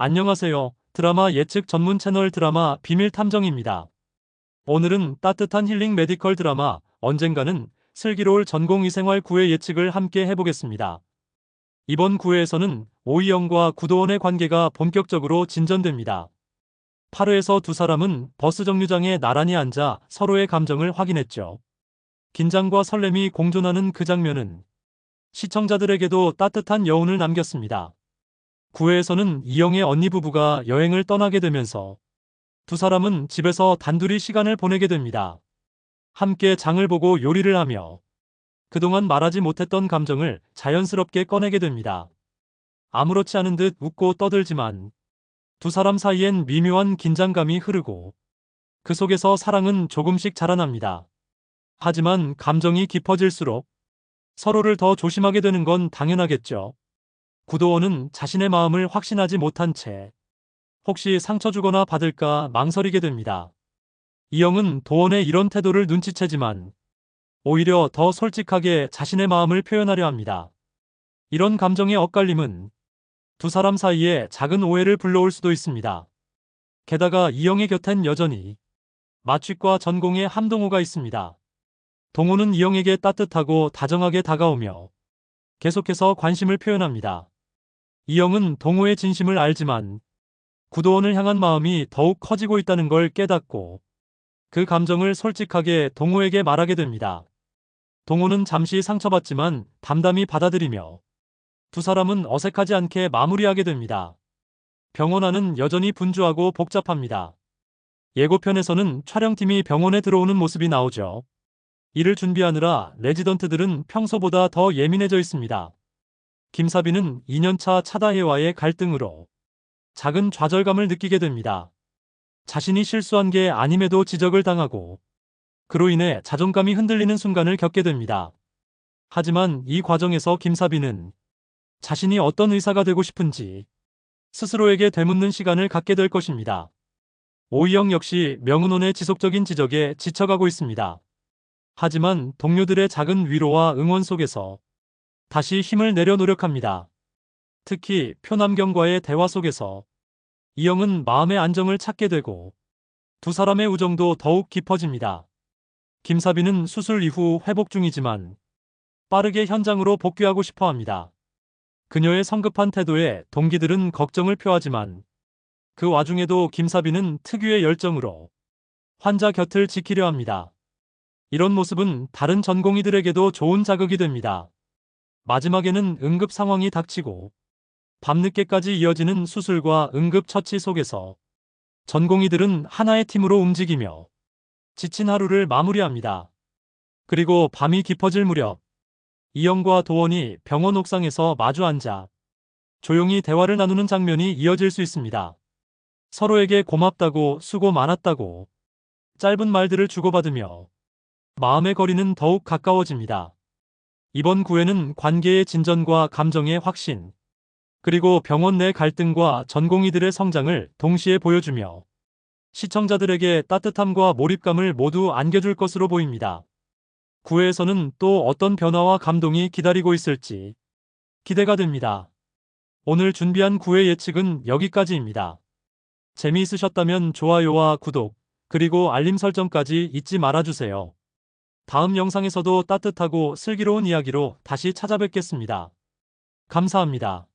안녕하세요. 드라마 예측 전문 채널 드라마 비밀 탐정입니다. 오늘은 따뜻한 힐링 메디컬 드라마 언젠가는 슬기로울 전공의생활 9회 예측을 함께 해보겠습니다. 이번 9회에서는 오이영과 구도원의 관계가 본격적으로 진전됩니다. 8회에서 두 사람은 버스 정류장에 나란히 앉아 서로의 감정을 확인했죠. 긴장과 설렘이 공존하는 그 장면은 시청자들에게도 따뜻한 여운을 남겼습니다. 9회에서는 이영의 언니 부부가 여행을 떠나게 되면서 두 사람은 집에서 단둘이 시간을 보내게 됩니다. 함께 장을 보고 요리를 하며 그동안 말하지 못했던 감정을 자연스럽게 꺼내게 됩니다. 아무렇지 않은 듯 웃고 떠들지만 두 사람 사이엔 미묘한 긴장감이 흐르고 그 속에서 사랑은 조금씩 자라납니다. 하지만 감정이 깊어질수록 서로를 더 조심하게 되는 건 당연하겠죠. 구도원은 자신의 마음을 확신하지 못한 채 혹시 상처 주거나 받을까 망설이게 됩니다. 이영은 도원의 이런 태도를 눈치채지만 오히려 더 솔직하게 자신의 마음을 표현하려 합니다. 이런 감정의 엇갈림은 두 사람 사이에 작은 오해를 불러올 수도 있습니다. 게다가 이영의 곁엔 여전히 마취과 전공의 함동호가 있습니다. 동호는 이영에게 따뜻하고 다정하게 다가오며 계속해서 관심을 표현합니다. 이영은 동호의 진심을 알지만 구도원을 향한 마음이 더욱 커지고 있다는 걸 깨닫고 그 감정을 솔직하게 동호에게 말하게 됩니다. 동호는 잠시 상처받지만 담담히 받아들이며 두 사람은 어색하지 않게 마무리하게 됩니다. 병원 안은 여전히 분주하고 복잡합니다. 예고편에서는 촬영팀이 병원에 들어오는 모습이 나오죠. 이를 준비하느라 레지던트들은 평소보다 더 예민해져 있습니다. 김사비는 2년차 차다혜와의 갈등으로 작은 좌절감을 느끼게 됩니다. 자신이 실수한 게 아님에도 지적을 당하고 그로 인해 자존감이 흔들리는 순간을 겪게 됩니다. 하지만 이 과정에서 김사비는 자신이 어떤 의사가 되고 싶은지 스스로에게 되묻는 시간을 갖게 될 것입니다. 오이영 역시 명은원의 지속적인 지적에 지쳐가고 있습니다. 하지만 동료들의 작은 위로와 응원 속에서 다시 힘을 내려 노력합니다. 특히 표남경과의 대화 속에서 이영은 마음의 안정을 찾게 되고 두 사람의 우정도 더욱 깊어집니다. 김사비는 수술 이후 회복 중이지만 빠르게 현장으로 복귀하고 싶어 합니다. 그녀의 성급한 태도에 동기들은 걱정을 표하지만 그 와중에도 김사비는 특유의 열정으로 환자 곁을 지키려 합니다. 이런 모습은 다른 전공의들에게도 좋은 자극이 됩니다. 마지막에는 응급 상황이 닥치고 밤늦게까지 이어지는 수술과 응급 처치 속에서 전공의들은 하나의 팀으로 움직이며 지친 하루를 마무리합니다. 그리고 밤이 깊어질 무렵 이영과 도원이 병원 옥상에서 마주 앉아 조용히 대화를 나누는 장면이 이어질 수 있습니다. 서로에게 고맙다고 수고 많았다고 짧은 말들을 주고받으며 마음의 거리는 더욱 가까워집니다. 이번 구회는 관계의 진전과 감정의 확신, 그리고 병원 내 갈등과 전공의들의 성장을 동시에 보여주며 시청자들에게 따뜻함과 몰입감을 모두 안겨줄 것으로 보입니다. 9회에서는 또 어떤 변화와 감동이 기다리고 있을지 기대가 됩니다. 오늘 준비한 9회 예측은 여기까지입니다. 재미있으셨다면 좋아요와 구독, 그리고 알림 설정까지 잊지 말아주세요. 다음 영상에서도 따뜻하고 슬기로운 이야기로 다시 찾아뵙겠습니다. 감사합니다.